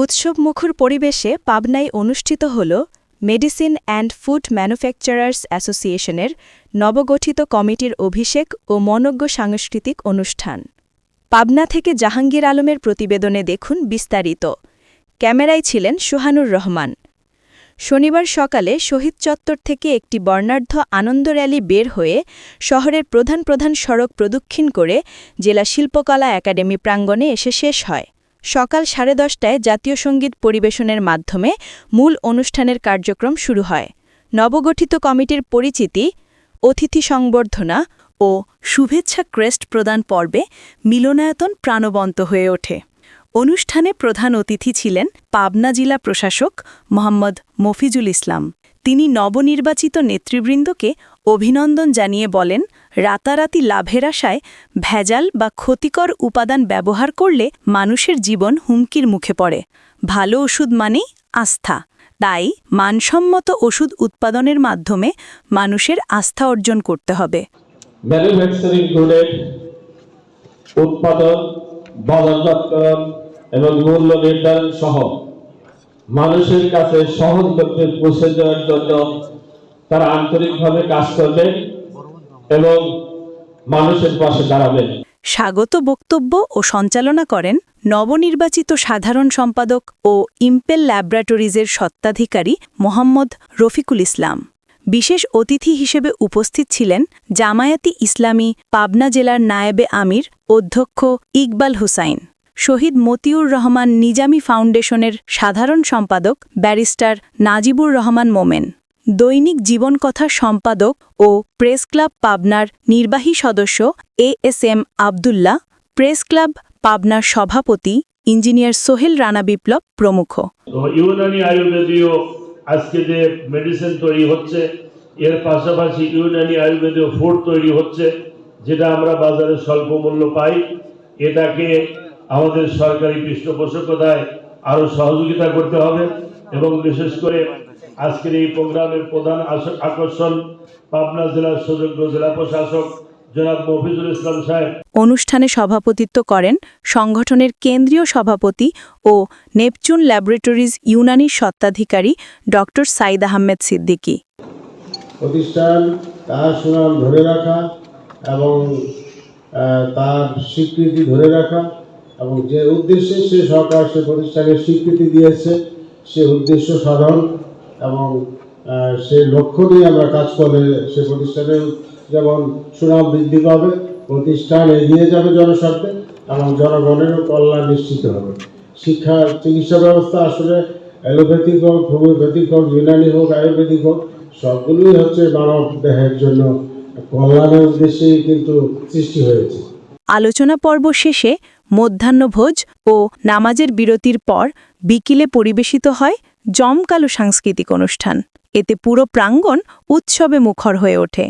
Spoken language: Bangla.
উৎসবমুখর পরিবেশে পাবনায় অনুষ্ঠিত হল মেডিসিন অ্যান্ড ফুড ম্যানুফ্যাকচারার্স অ্যাসোসিয়েশনের নবগঠিত কমিটির অভিষেক ও মনজ্ঞ সাংস্কৃতিক অনুষ্ঠান। পাবনা থেকে জাহাঙ্গীর আলমের প্রতিবেদনে দেখুন বিস্তারিত। ক্যামেরায় ছিলেন সোহানুর রহমান। শনিবার সকালে শহীদ চত্বর থেকে একটি বর্ণাঢ্য আনন্দ র্যালি বের হয়ে শহরের প্রধান প্রধান সড়ক প্রদক্ষিণ করে জেলা শিল্পকলা একাডেমি প্রাঙ্গণে এসে শেষ হয়। সকাল সাড়ে দশটায় জাতীয় সংগীত পরিবেশনের মাধ্যমে মূল অনুষ্ঠানের কার্যক্রম শুরু হয়। নবগঠিত কমিটির পরিচিতি, অতিথি সংবর্ধনা ও শুভেচ্ছা ক্রেস্ট প্রদান পর্বে মিলনায়তন প্রাণবন্ত হয়ে ওঠে। অনুষ্ঠানে প্রধান অতিথি ছিলেন পাবনা জেলা প্রশাসক মোহাম্মদ মফিজুল ইসলাম। তিনি নবনির্বাচিত নেতৃবৃন্দকে অভিনন্দন জানিয়ে বলেন, রাতারাতি লাভের আশায় ভেজাল বা ক্ষতিকর উপাদান ব্যবহার করলে মানুষের জীবন হুমকির মুখে পড়ে। ভালো ওষুধ মানেই আস্থা। তাই মানসম্মত ওষুধ উৎপাদনের মাধ্যমে মানুষের আস্থা অর্জন করতে হবে। এবং মূল্য নির্ধারণ সহ মানুষের কাছে সহজ করতে পৌঁছে দেওয়ার জন্য তারা আন্তরিকভাবে কাজ করবেন এবং মানুষের পাশে দাঁড়াবেন স্বাগত বক্তব্য ও সঞ্চালনা করেন নবনির্বাচিত সাধারণ সম্পাদক ও ইম্পেল ল্যাবরেটরিজের সত্ত্বাধিকারী মোহাম্মদ রফিকুল ইসলাম। বিশেষ অতিথি হিসেবে উপস্থিত ছিলেন জামায়াতি ইসলামী পাবনা জেলার নায়েবে আমির, অধ্যক্ষ ইকবাল হুসাইন। শহীদ মতিউর রহমান নিজামি ফাউন্ডেশনের সাধারণ সম্পাদক ব্যারিস্টার নাজিবুর রহমান মোমেন। দৈনিক জীবনকথা সম্পাদক ও প্রেস ক্লাব পাবনার নির্বাহী সদস্য A S M Abdullah, press club পাবনার সভাপতি ইঞ্জিনিয়ার সোহেল রানা বিপ্লব প্রমুখ। ইউনানি আয়ুর্বেদীয় আজকে যে মেডিসিন তৈরি হচ্ছে, এর পাশাপাশি ইউনানি আয়ুর্বেদীয় ফুড তৈরি হচ্ছে, যেটা আমরা বাজারে স্বল্প মূল্য পাই, এটাকে আমাদের সরকারি পৃষ্ঠপোষকতায় আরও সহযোগিতা করতে হবে। এবং বিশেষ করে আজকের এই প্রোগ্রামের প্রধান আকর্ষণ পাবনা জেলার সুযোগ্য জেলা প্রশাসক জনাব মফিজুল ইসলাম সাহেব। অনুষ্ঠানে সভাপতিত্ব করেন সংগঠনের কেন্দ্রীয় সভাপতি ও নেপচুন ল্যাবরেটরিজ ইউনানির সত্ত্বাধিকারী ড সাইদ আহমেদ সিদ্দিকী। প্রতিষ্ঠান তার সুনাম ধরে রাখা এবং তার স্বীকৃতি ধরে রাখা এবং যে উদ্দেশ্যে সে সরকার সে প্রতিষ্ঠানের স্বীকৃতি দিয়েছে সে উদ্দেশ্য সাধন এবং সে লক্ষ্য নিয়ে আমরা কাজ করলে সে প্রতিষ্ঠানের যেমন সুনাম বৃদ্ধি পাবে, প্রতিষ্ঠান এগিয়ে যাবে জনস্বার্থে এবং জনগণেরও কল্যাণ নিশ্চিত হবে। শিক্ষা, চিকিৎসা ব্যবস্থা আসলে অ্যালোপ্যাথিক হোক, হোমিওপ্যাথিক হোক, ইউনানি হোক, আয়ুর্বেদিক হোক, সবগুলোই হচ্ছে মানব দেহের জন্য কল্যাণের উদ্দেশ্যেই কিন্তু সৃষ্টি হয়েছে। আলোচনা পর্ব শেষে মধ্যাহ্নভোজ ও নামাজের বিরতির পর বিকিলে পরিবেশিত হয় জমকালো সাংস্কৃতিক অনুষ্ঠান। এতে পুরো প্রাঙ্গণ উৎসবে মুখর হয়ে ওঠে।